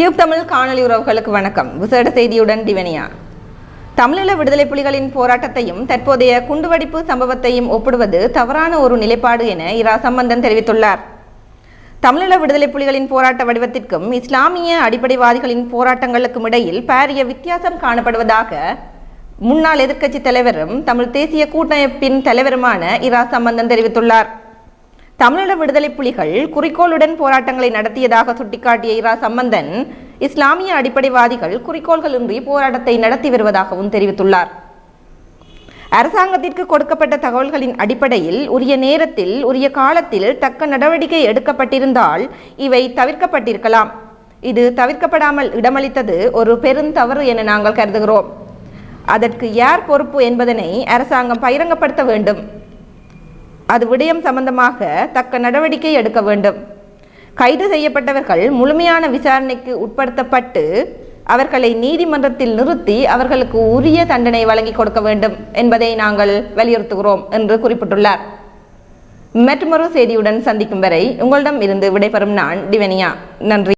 Tube Tamil காணொலி உறவுகளுக்கு வணக்கம். விசேட செய்தியுடன் டிவனியா தமிழீழ விடுதலை புலிகளின் போராட்டத்தையும் தற்போதைய குண்டுவெடிப்பு சம்பவத்தையும் ஒப்பிடுவது தவறான ஒரு நிலைப்பாடு என இரா சம்பந்தன் தெரிவித்துள்ளார். தமிழீழ விடுதலை புலிகளின் போராட்ட வடிவத்திற்கும் இஸ்லாமிய அடிப்படைவாதிகளின் போராட்டங்களுக்கும் இடையில் பாரிய வித்தியாசம் காணப்படுவதாக முன்னாள் எதிர்க்கட்சித் தலைவரும் தமிழ் தேசிய கூட்டமைப்பின் தலைவருமான இரா சம்பந்தன் தெரிவித்துள்ளார். தமிழீழ விடுதலை புலிகள் குறிக்கோளுடன் போராட்டங்களை நடத்தியதாக சுட்டிக்காட்டிய இரா சம்பந்தன் இஸ்லாமிய அடிப்படைவாதிகள் குறிக்கோள்களின்றி போராட்டத்தை நடத்தி வருவதாகவும் தெரிவித்துள்ளார். அரசாங்கத்திற்கு கொடுக்கப்பட்ட தகவல்களின் அடிப்படையில் உரிய நேரத்தில் உரிய காலத்தில் தக்க நடவடிக்கை எடுக்கப்பட்டிருந்தால் இவை தவிர்க்கப்பட்டிருக்கலாம். இது தவிர்க்கப்படாமல் இடமளித்தது ஒரு பெருந்தவறு என நாங்கள் கருதுகிறோம். அதற்கு யார் பொறுப்பு என்பதனை அரசாங்கம் பகிரங்கப்படுத்த வேண்டும். அது விடயம் சம்பந்தமாக தக்க நடவடிக்கை எடுக்க வேண்டும். கைது செய்யப்பட்டவர்கள் முழுமையான விசாரணைக்கு உட்படுத்தப்பட்டு அவர்களை நீதிமன்றத்தில் நிறுத்தி அவர்களுக்கு உரிய தண்டனை வழங்கி கொடுக்க வேண்டும் என்பதை நாங்கள் வலியுறுத்துகிறோம் என்று குறிப்பிட்டுள்ளார். மற்றொரு செய்தியுடன் சந்திக்கும் வரை உங்களிடம் இருந்து விடைபெறும் நான் டிவனியா. நன்றி.